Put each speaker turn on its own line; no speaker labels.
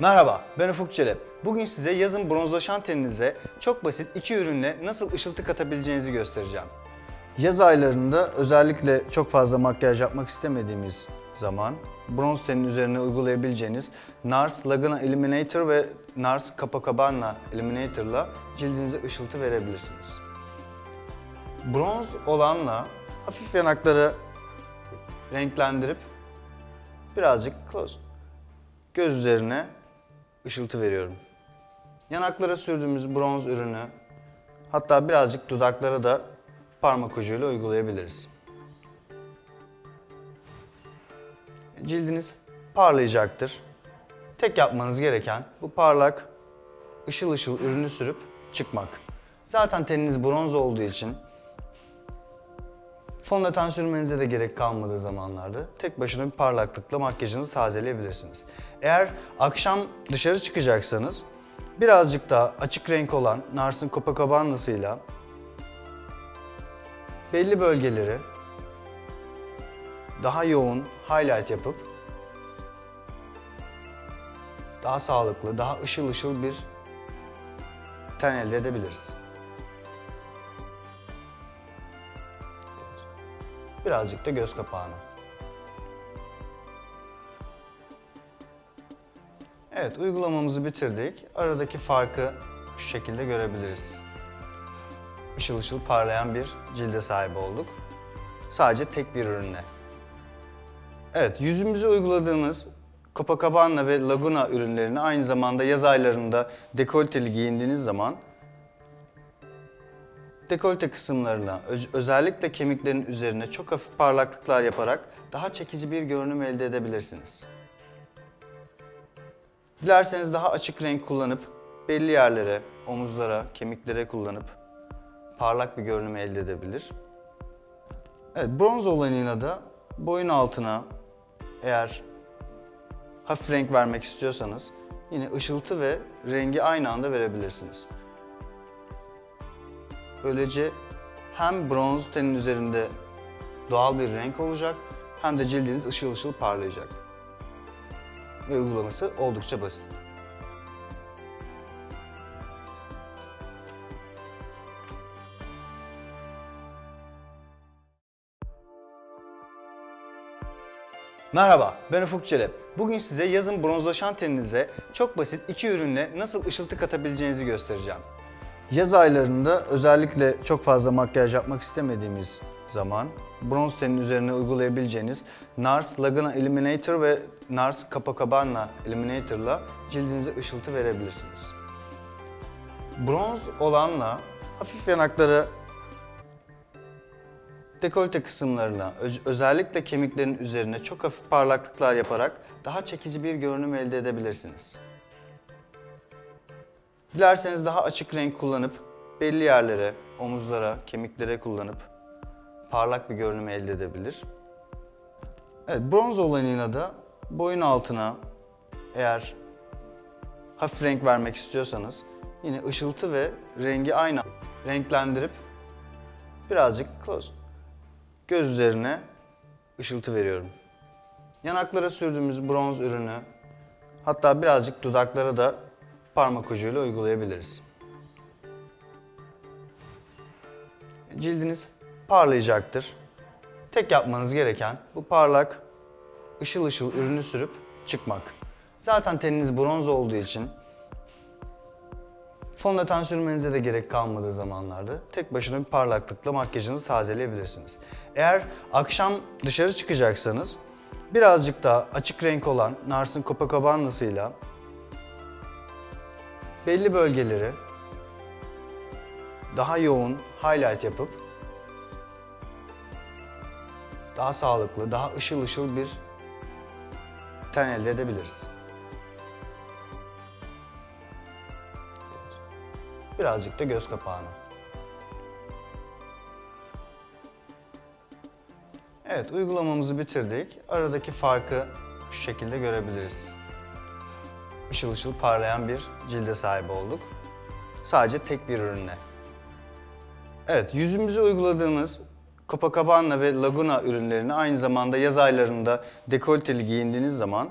Merhaba, ben Ufuk Çelep. Bugün size yazın bronzlaşan teninize çok basit iki ürünle nasıl ışıltı katabileceğinizi göstereceğim. Yaz aylarında özellikle çok fazla makyaj yapmak istemediğimiz zaman bronz tenin üzerine uygulayabileceğiniz NARS Laguna Eliminator ve NARS Copacabana Eliminator'la cildinize ışıltı verebilirsiniz. Bronz olanla hafif yanakları renklendirip birazcık close göz üzerine ışıltı veriyorum. Yanaklara sürdüğümüz bronz ürünü hatta birazcık dudaklara da parmak ucuyla uygulayabiliriz. Cildiniz parlayacaktır. Tek yapmanız gereken bu parlak, ışıl ışıl ürünü sürüp çıkmak. Zaten teniniz bronz olduğu için fondöten sürmenize de gerek kalmadığı zamanlarda tek başına bir parlaklıkla makyajınızı tazeleyebilirsiniz. Eğer akşam dışarı çıkacaksanız birazcık daha açık renk olan Nars'ın Copacabana'sıyla belli bölgeleri daha yoğun highlight yapıp daha sağlıklı, daha ışıl ışıl bir ten elde edebiliriz. Birazcık da göz kapağına. Evet, uygulamamızı bitirdik. Aradaki farkı şu şekilde görebiliriz. Işıl ışıl parlayan bir cilde sahip olduk. Sadece tek bir ürünle. Evet, yüzümüze uyguladığımız Copacabana ve Laguna ürünlerini aynı zamanda yaz aylarında dekolteli giyindiğiniz zaman dekolte kısımlarına, öz- özellikle kemiklerin üzerine çok hafif parlaklıklar yaparak daha çekici bir görünüm elde edebilirsiniz. Dilerseniz daha açık renk kullanıp belli yerlere, omuzlara, kemiklere kullanıp parlak bir görünüm elde edebilir. Evet, bronz olanıyla da boyun altına eğer hafif renk vermek istiyorsanız yine ışıltı ve rengi aynı anda verebilirsiniz. Böylece hem bronz tenin üzerinde doğal bir renk olacak hem de cildiniz ışıl ışıl parlayacak. Ve uygulaması oldukça basit. Merhaba, ben Ufuk Çelep. Bugün size yazın bronzlaşan teninize çok basit iki ürünle nasıl ışıltı katabileceğinizi göstereceğim. Yaz aylarında özellikle çok fazla makyaj yapmak istemediğimiz zaman bronz tenin üzerine uygulayabileceğiniz NARS Laguna Eliminator ve NARS Copacabana Eliminator'la cildinize ışıltı verebilirsiniz. Bronz olanla hafif yanakları dekolte kısımlarına, öz- özellikle kemiklerin üzerine çok hafif parlaklıklar yaparak daha çekici bir görünüm elde edebilirsiniz. Dilerseniz daha açık renk kullanıp belli yerlere, omuzlara, kemiklere kullanıp parlak bir görünüm elde edebilir. Evet, bronz olanıyla da boyun altına eğer hafif renk vermek istiyorsanız yine ışıltı ve rengi aynı renklendirip birazcık close göz üzerine ışıltı veriyorum. Yanaklara sürdüğümüz bronz ürünü hatta birazcık dudaklara da parmak ucuyla uygulayabiliriz. Cildiniz parlayacaktır. Tek yapmanız gereken bu parlak, ışıl ışıl ürünü sürüp çıkmak. Zaten teniniz bronz olduğu için fondöten sürmenize de gerek kalmadığı zamanlarda tek başına bir parlaklıkla makyajınızı tazeleyebilirsiniz. Eğer akşam dışarı çıkacaksanız birazcık daha açık renk olan Nars'ın Copacabana'sıyla belli bölgeleri daha yoğun highlight yapıp daha sağlıklı, daha ışıl ışıl bir ten elde edebiliriz. Birazcık da göz kapağına. Evet, uygulamamızı bitirdik. Aradaki farkı şu şekilde görebiliriz. Işıl ışıl parlayan bir cilde sahip olduk. Sadece tek bir ürünle. Evet, yüzümüze uyguladığımız Copacabana ve Laguna ürünlerini aynı zamanda yaz aylarında dekolteli giyindiğiniz zaman